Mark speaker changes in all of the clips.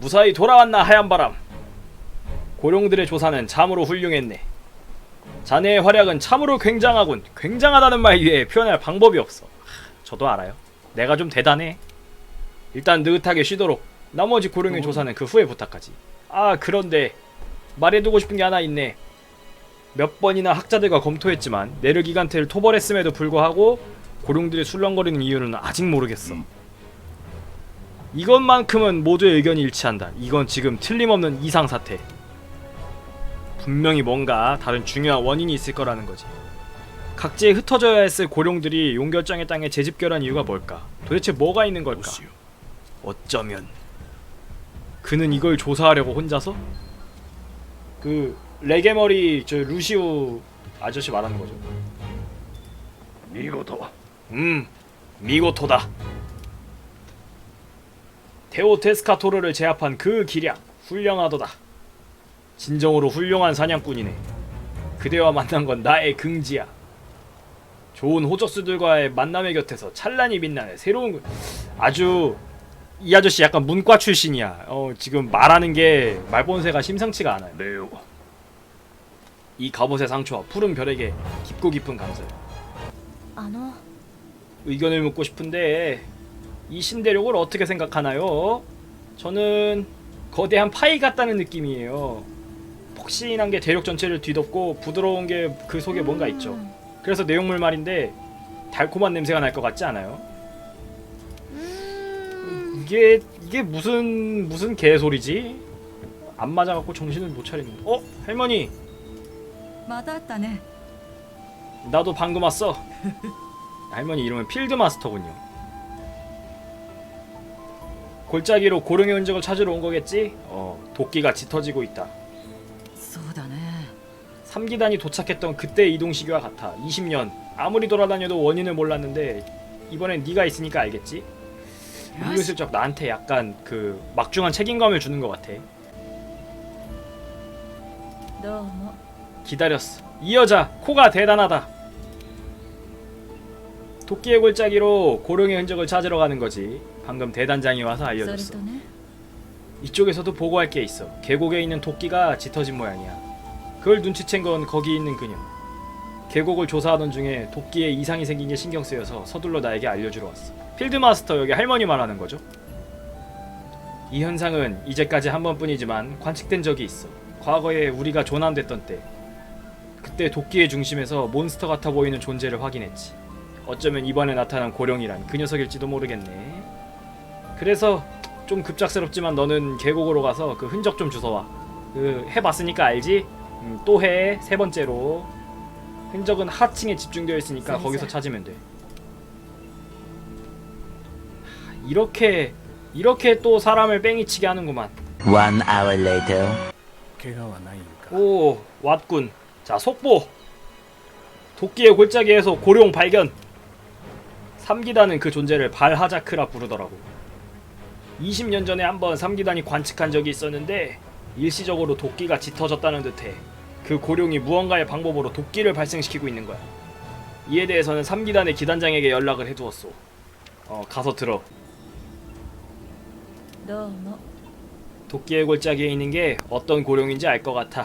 Speaker 1: 무사히 돌아왔나 하얀바람. 고룡들의 조사는 참으로 훌륭했네. 자네의 활약은 참으로 굉장하군. 굉장하다는 말 위에 표현할 방법이 없어. 하, 저도 알아요. 내가 좀 대단해. 일단 느긋하게 쉬도록 나머지 고룡의 조사는 그 후에 부탁하지. 아 그런데 말해두고 싶은 게 하나 있네. 몇 번이나 학자들과 검토했지만 네르 기간테를 토벌했음에도 불구하고 고룡들이 술렁거리는 이유는 아직 모르겠어. 이것만큼은 모두의 의견이 일치한다. 이건 지금 틀림없는 이상 사태. 분명히 뭔가 다른 중요한 원인이 있을 거라는 거지. 각지에 흩어져야 했을 고룡들이 용결장의 땅에 재집결한 이유가 뭘까? 도대체 뭐가 있는 걸까? 어쩌면 그는 이걸 조사하려고 혼자서 그 레게머리 저 루시우 아저씨 말하는 거죠.
Speaker 2: 미고도
Speaker 1: 음, 미고토다. 테오 테스카토르를 제압한 그 기량 훌륭하도다. 진정으로 훌륭한 사냥꾼이네. 그대와 만난 건 나의 긍지야. 좋은 호적수들과의 만남의 곁에서 찬란히 빛나는 새로운 군- 아주 이 아저씨 약간 문과 출신이야. 어, 지금 말하는 게 말본새가 심상치가 않아요.
Speaker 2: 레오
Speaker 1: 이 갑옷의 상처와 푸른 별에게 깊고 깊은 감사요.
Speaker 3: あの
Speaker 1: 의견을 묻고 싶은데 이 신대륙을 어떻게 생각하나요? 저는 거대한 파이 같다는 느낌이에요. 폭신한 게 대륙 전체를 뒤덮고 부드러운 게 그 속에 뭔가 있죠. 음. 그래서 내용물 말인데 달콤한 냄새가 날 것 같지 않아요?
Speaker 3: 음.
Speaker 1: 이게 이게 무슨 무슨 개소리지? 안 맞아갖고 정신을 못 차리는. 어 할머니.
Speaker 4: 맞았다네.
Speaker 1: 나도 방금 왔어. 할머니 이름은 필드 마스터군요. 골짜기로 고령의 흔적을 찾으러 온 거겠지? 어, 도끼가 짙어지고 있다.
Speaker 4: そうだね
Speaker 1: 삼기단이 도착했던 그때 이동 시기와 같아. 20년. 아무리 돌아다녀도 원인을 몰랐는데 이번엔 네가 있으니까 알겠지? 은근슬쩍 나한테 약간 그 막중한 책임감을 주는 것 같아.
Speaker 4: どうも
Speaker 1: 기다렸어. 이 여자 코가 대단하다. 도끼의 골짜기로 고령의 흔적을 찾으러 가는 거지. 방금 대단장이 와서 알려줬어. 이쪽에서도 보고할 게 있어. 계곡에 있는 도끼가 짙어진 모양이야. 그걸 눈치챈 건 거기 있는 그녀. 계곡을 조사하던 중에 도끼에 이상이 생긴 게 신경 쓰여서 서둘러 나에게 알려주러 왔어. 필드마스터 여기 할머니 말하는 거죠? 이 현상은 이제까지 한 번뿐이지만 관측된 적이 있어. 과거에 우리가 조난됐던 때. 그때 도끼의 중심에서 몬스터 같아 보이는 존재를 확인했지. 어쩌면 이번에 나타난 고령이란 그 녀석일지도 모르겠네. 그래서 좀 급작스럽지만 너는 계곡으로 가서 그 흔적 좀 주워와. 그 해봤으니까 알지? 음, 또 해. 세 번째로 흔적은 하층에 집중되어 있으니까 거기서 찾으면 돼. 이렇게 이렇게 또 사람을 뺑이치게 하는구만.
Speaker 5: One hour later.
Speaker 2: 걔가 왔나니까.
Speaker 1: 오 왔군. 자 속보. 도끼의 골짜기에서 고룡 발견. 삼기단은 그 존재를 발하자크라 부르더라고. 20년 전에 한번 3기단이 관측한 적이 있었는데 일시적으로 도끼가 짙어졌다는 듯해 그 고룡이 무언가의 방법으로 도끼를 발생시키고 있는 거야. 이에 대해서는 3기단의 기단장에게 연락을 해두었소. 어, 가서 들어.
Speaker 4: 너무
Speaker 1: 도끼의 골짜기에 있는 게 어떤 고룡인지 알 것 같아.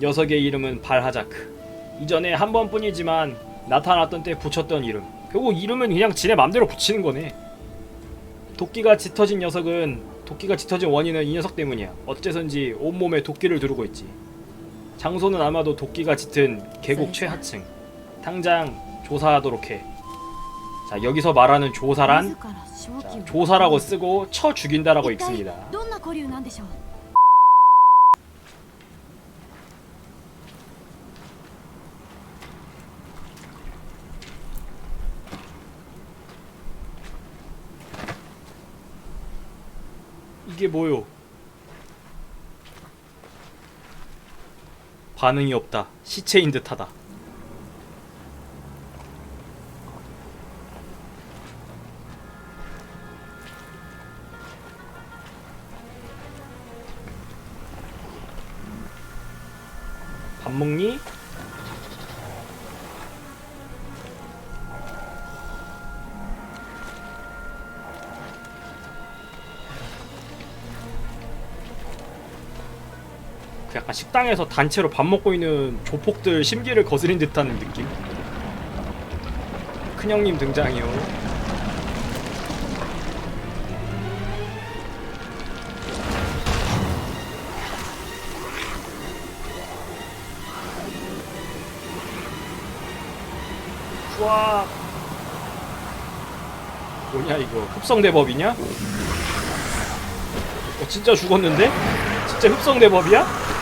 Speaker 1: 녀석의 이름은 발하자크. 이전에 한 번뿐이지만 나타났던 때 붙였던 이름. 결국 이름은 그냥 지네 맘대로 붙이는 거네. 도끼가 짙어진 녀석은 도끼가 짙어진 원인은 이 녀석 때문이야. 어째선지 온몸에 도끼를 두르고 있지. 장소는 아마도 도끼가 짙은 계곡 최하층. 당장 조사하도록 해. 자 여기서 말하는 조사란 자, 조사라고 쓰고 쳐 죽인다라고 읽습니다. 이게 뭐요? 반응이 없다. 시체인 듯하다. 밥 먹니? 식당에서 단체로 밥 먹고 있는 조폭들 심기를 거스린 듯한 느낌. 큰형님 등장이요. 와 뭐냐 이거 흡성대법이냐? 어 진짜 죽었는데? 진짜 흡성대법이야?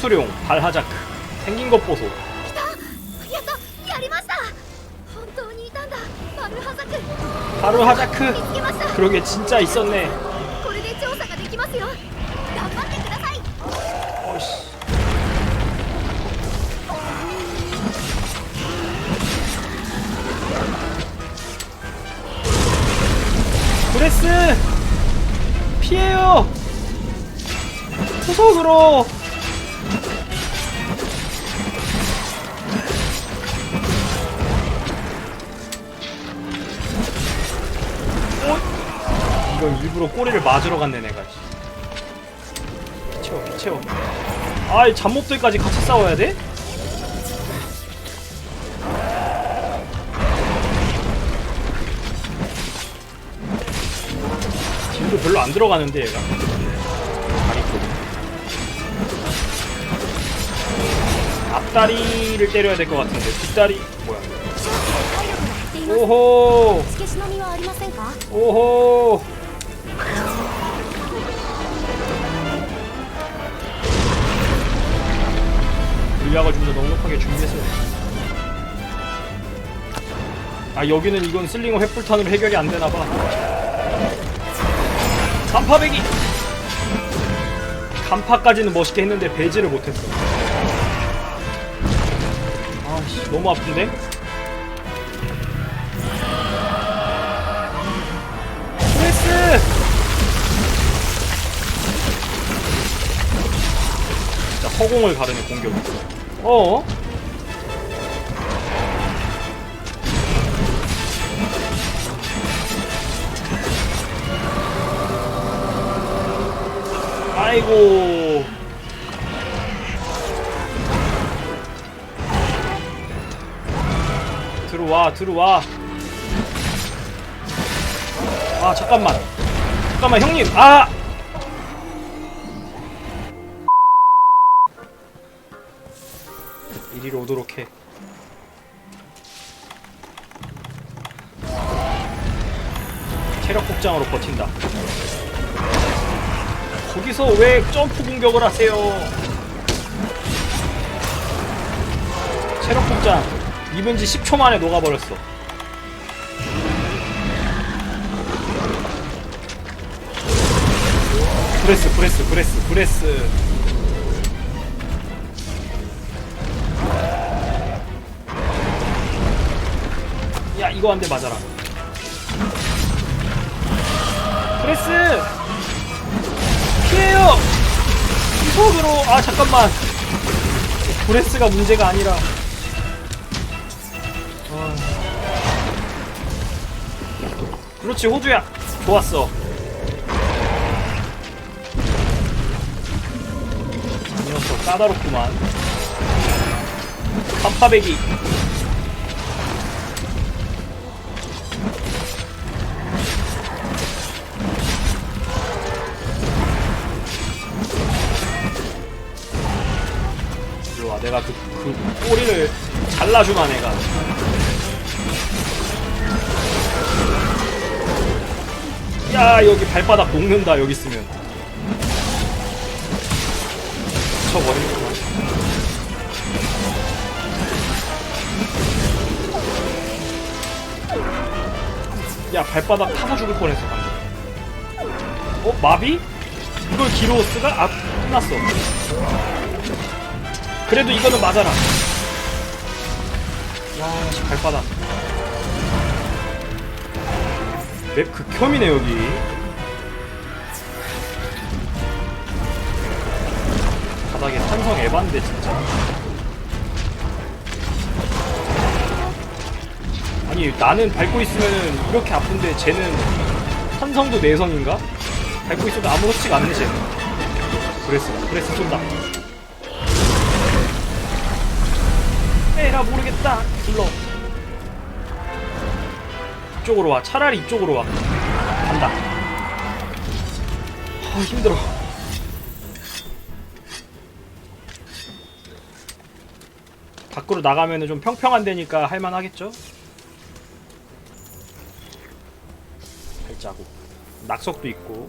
Speaker 1: 투룡 발하자크 생긴 것 보소. 바로 하자크. 그러게 진짜 있었네. 브레스! 피해요! 후속으로! 일부러 꼬리를 맞으러 갔네 내가. 피채워 피채워 아이 잡몹들까지 같이 싸워야 돼? 지금도 별로 안 들어가는데 얘가. 다리 쪽. 앞다리를 때려야 될 것 같은데 뒷다리. 뭐야? 오호! 오호! 더 넉넉하게 준비했어야 돼. 아 여기는 이건 슬링어 횃불탄으로 해결이 안 되나봐 간파배기 간파까지는 멋있게 했는데 배지를 못했어 아씨 너무 아픈데? 프레스! 허공을 가르는 공격. 어? 아이고. 들어와, 들어와. 아, 잠깐만. 잠깐만, 형님. 아! 이리로 오도록 해. 체력 복장으로 버틴다. 거기서 왜 점프 공격을 하세요? 체력 복장 입은 지 10초 만에 녹아버렸어. 브레스, 브레스, 브레스, 브레스. 이거 한 대 맞아라. 브레스! 피해요! 속으로, 아, 잠깐만. 브레스가 문제가 아니라. 아. 그렇지, 호주야. 좋았어. 이 녀석 까다롭구만. 깜파배기. 내가 그, 그 꼬리를 잘라주마, 내가. 야, 여기 발바닥 녹는다, 여기 있으면. 쳐버리는구나. 야, 발바닥 타서 죽을 뻔했어, 방금. 어, 마비? 이걸 기로스가? 아, 끝났어. 그래도 이거는 맞아라. 야, 씨, 발바닥. 맵 극혐이네 여기. 바닥에 탄성 에반데 진짜. 아니 나는 밟고 있으면은 이렇게 아픈데 쟤는 탄성도 내성인가? 밟고 있어도 아무렇지가 않네 쟤는. 그랬어, 그랬어 쏜다. 이쪽으로 와. 차라리 이쪽으로 와. 간다. 아 힘들어. 밖으로 나가면은 좀 평평한 데니까 할만하겠죠? 발자국. 낙석도 있고.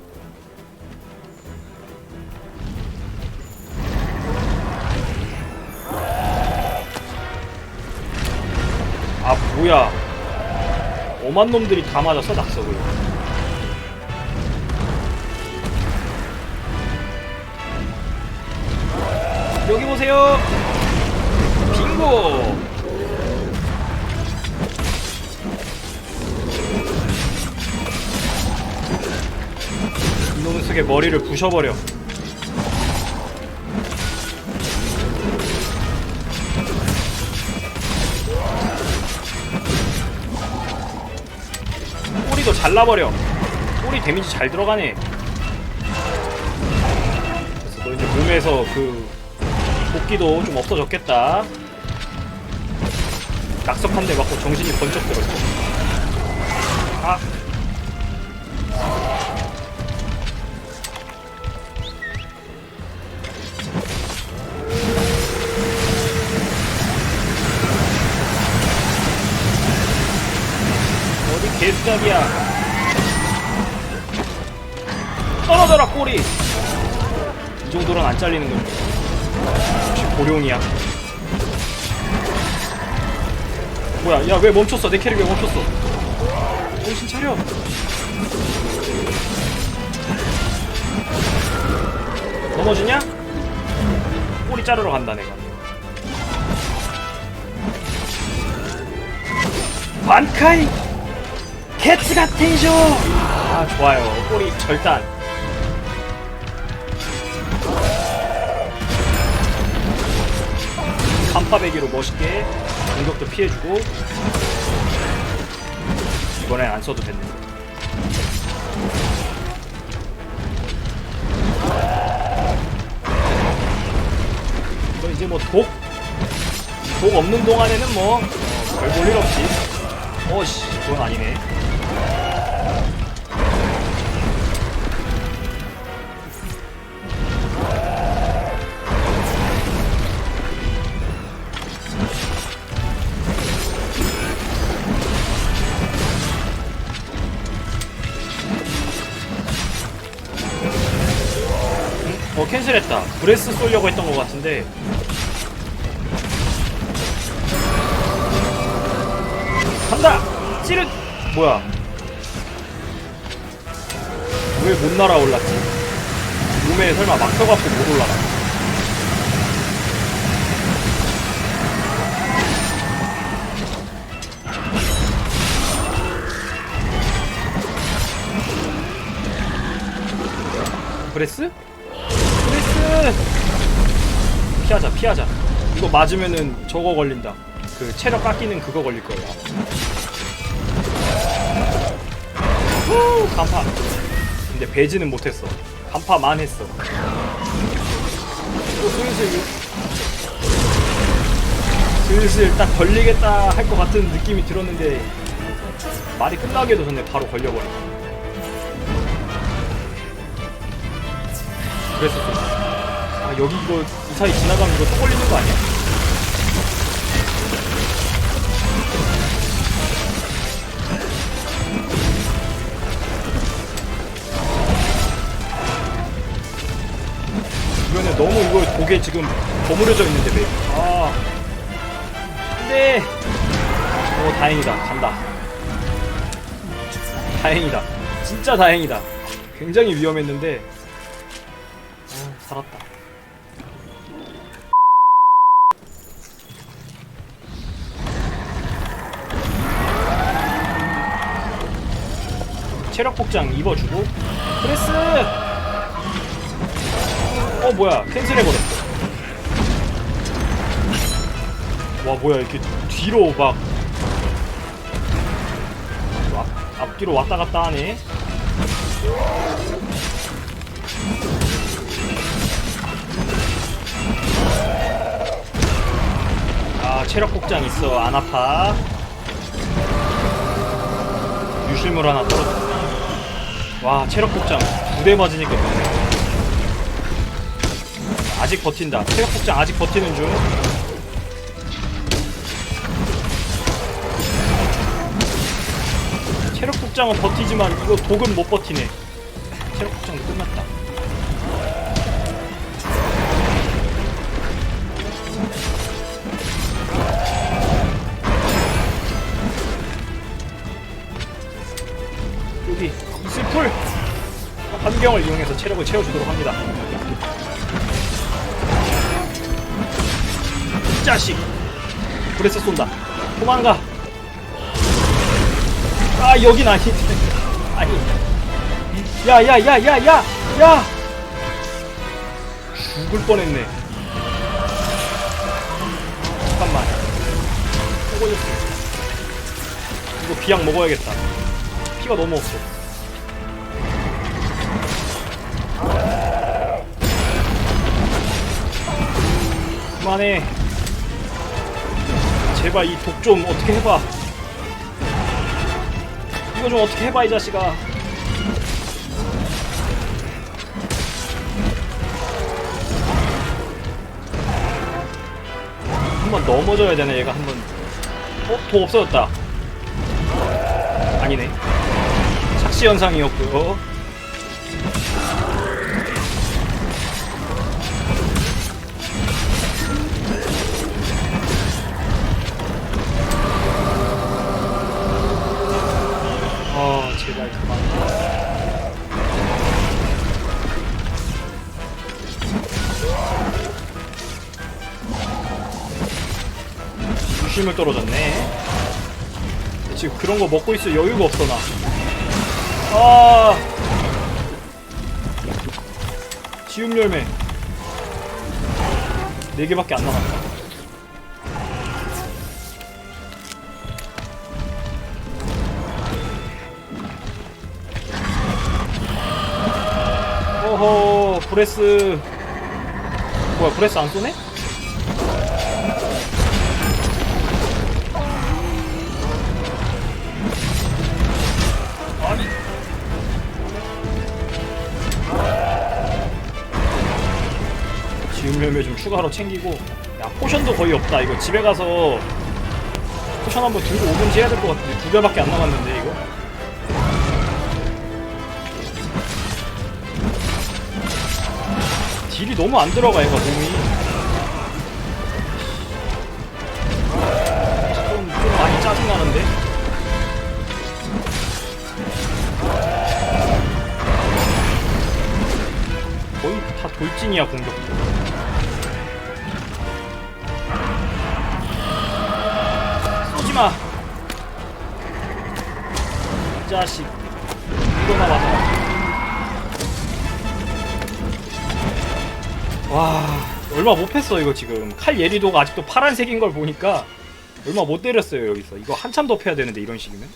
Speaker 1: 아 뭐야 오만 놈들이 다 맞았어 낙석을. 여기 보세요. 빙고! 이놈의 속에 머리를 부셔버려 잘라버려. 꼬리 데미지 잘 들어가네. 그래서 너 이제 몸에서 그 복기도 좀 없어졌겠다. 낙석 한 대 맞고 정신이 번쩍 들었어. 아. 어디 개수작이야 떨어져라 꼬리. 이 정도는 안 잘리는 거지 역시 고룡이야? 뭐야 야 왜 멈췄어? 내 캐릭 왜 멈췄어? 정신 차려. 넘어지냐? 꼬리 자르러 간다 내가. 반카이! 캐츠 같테이죠 아 좋아요. 꼬리 절단 간파배기로 멋있게 공격도 피해주고 이번엔 안 써도 됐네 이거 이제 뭐 독? 독 없는 동안에는 뭐 별 볼일 없지 어씨 그건 아니네 캔슬했다 브레스 쏠려고 했던 것 같은데 간다! 찌르! 뭐야 왜 못 날아올랐지? 몸에 설마 막혀갖고 못 올라가 브레스? 피하자 피하자. 이거 맞으면은 저거 걸린다. 그 체력 깎이는 그거 걸릴 거야 후 간파. 근데 배지는 못했어. 간파만 했어. 또 슬슬. 슬슬 딱 걸리겠다 할 것 같은 느낌이 들었는데 말이 끝나기도 전에 바로 걸려버려. 그랬었어 아 여기 이거 이 사이 지나가면 이거 또 걸리는 거 아니야? 주변에 너무 이거 독에 지금 버무려져 있는데 맵. 아. 안돼 오 다행이다. 간다. 다행이다. 진짜 다행이다. 굉장히 위험했는데. 아 살았다 체력 복장 입어주고. 프레스! 어 뭐야. 캔슬해버렸어. 와 뭐야. 이렇게 뒤로 막 앞, 앞뒤로 왔다 갔다 하네. 아 체력 복장 있어. 안 아파. 유실물 하나 떨어졌네 와 체력 복장. 두 대 맞으니까. 아직 버틴다. 체력 복장 아직 버티는 중. 체력 복장은 버티지만 이거 독은 못 버티네. 체력 복장도 끝났다 환경을 이용해서 체력을 채워주도록 합니다. 이 자식! 브레스 쏜다. 도망가! 아 여긴 아닌데 아니. 야야야 야 야 야! 야 죽을 뻔했네. 잠깐만. 이거 비약 먹어야겠다. 피가 너무 없어 그만해. 제발 이 독 좀 어떻게 해봐. 이거 좀 어떻게 해봐 이 자식아. 한번 넘어져야 되네 얘가 한번. 어? 독 없어졌다. 아니네. 착시 현상이었고요 유심을 떨어졌네 지금 그런 거 먹고 있을 여유가 없어 나 아. 지움 열매. 네 개밖에 안 남았다. 오호, 브레스. 뭐야, 브레스 안 쏘네? 추가로 챙기고. 야 포션도 거의 없다. 이거 집에 가서 포션 한번 들고 오든지 해야 될 것 같은데. 두 개밖에 안 남았는데 이거? 딜이 너무 안 들어가 얘가 몸이. 좀, 좀 많이 짜증나는데? 거의 다 돌진이야 공격도 이 자식. 이거나 맞아. 와 얼마 못 했어 이거 지금. 칼 예리도가 아직도 파란색인 걸 보니까 얼마 못 때렸어요 여기서. 이거 한참 더 패야 되는데 이런 식이면.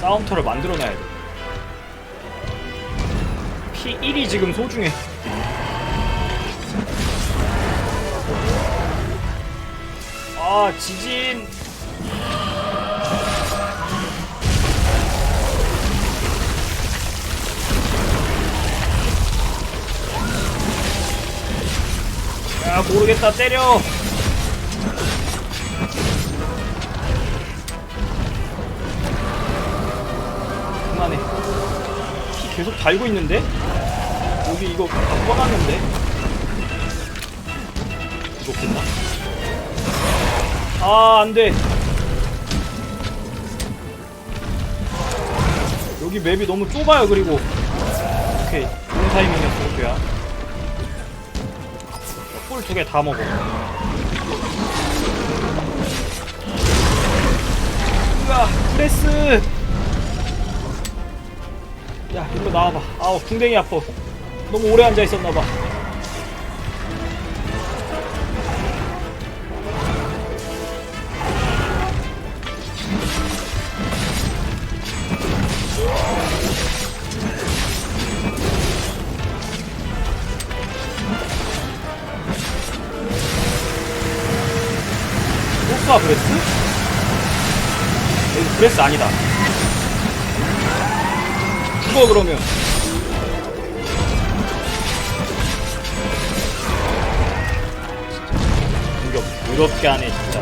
Speaker 1: 싸움터를 만들어놔야 돼. P1이 지금 소중해. 아, 지진. 야, 모르겠다. 때려. 그만해. 피 계속 달고 있는데? 여기 이거 다 꺼놨는데? 좋겠나? 아, 안 돼. 여기 맵이 너무 좁아요, 그리고. 오케이. 좋은 타이밍이었어, 오케야. 스물두 개 다 먹어. 으아, 프레스! 야, 일로 나와봐. 아우, 궁뎅이 아파. 너무 오래 앉아 있었나봐. 소스와 브레스? 여기 브레스 아니다. 죽어 그러면. 더럽게 하네 진짜.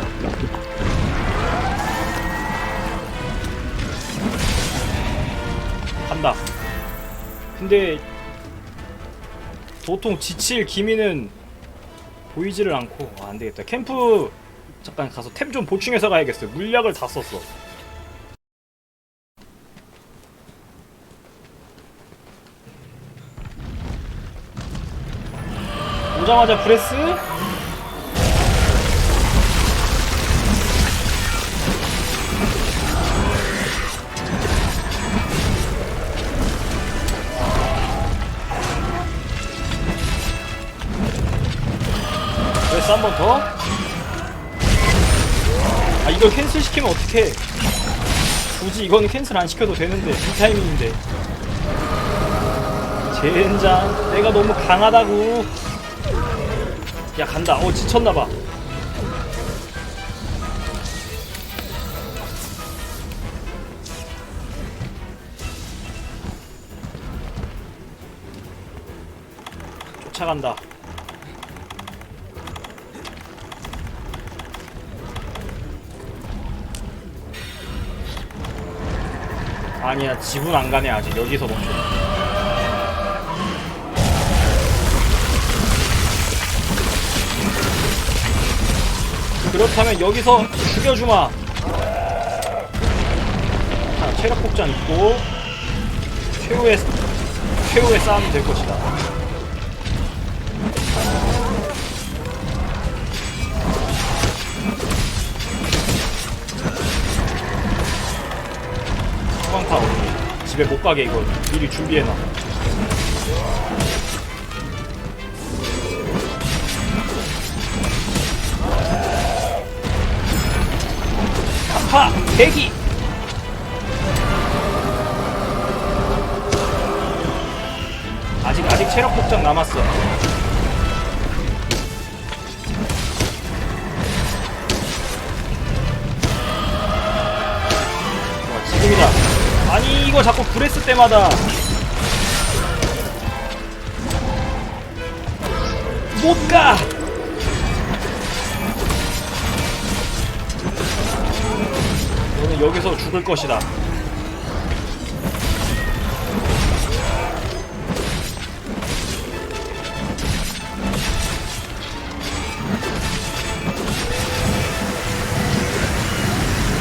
Speaker 1: 간다. 근데 도통 지칠 기미는 보이지를 않고 아, 안 되겠다. 캠프 잠깐 가서 템 좀 보충해서 가야겠어요. 물약을 다 썼어. 오자마자 브레스? 브레스 한 번 더? 아 이걸 캔슬 시키면 어떡해. 굳이 이거는 캔슬 안 시켜도 되는데 이 타이밍인데. 젠장 내가 너무 강하다고. 야 간다. 어 지쳤나봐. 쫓아간다 아니야 집은 안 가네 아직. 여기서 멈춰 그렇다면 여기서 죽여주마. 자 체력 폭장 있고 최후의 최후의 싸움이 될 것이다 어디 집에 못 가게 이거 미리 준비해놔. 파 대기! 아직 아직 체력 폭장 남았어 어, 이거 자꾸 브레스 때마다 못 가 너는 여기서 죽을 것이다.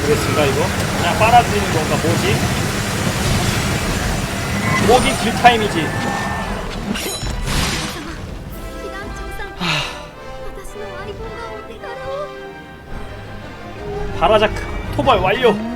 Speaker 1: 그랬을까 이거? 그냥 빨아들이는 건가 뭐지? 목이 길 타임이지. 바라자크 토벌 완료.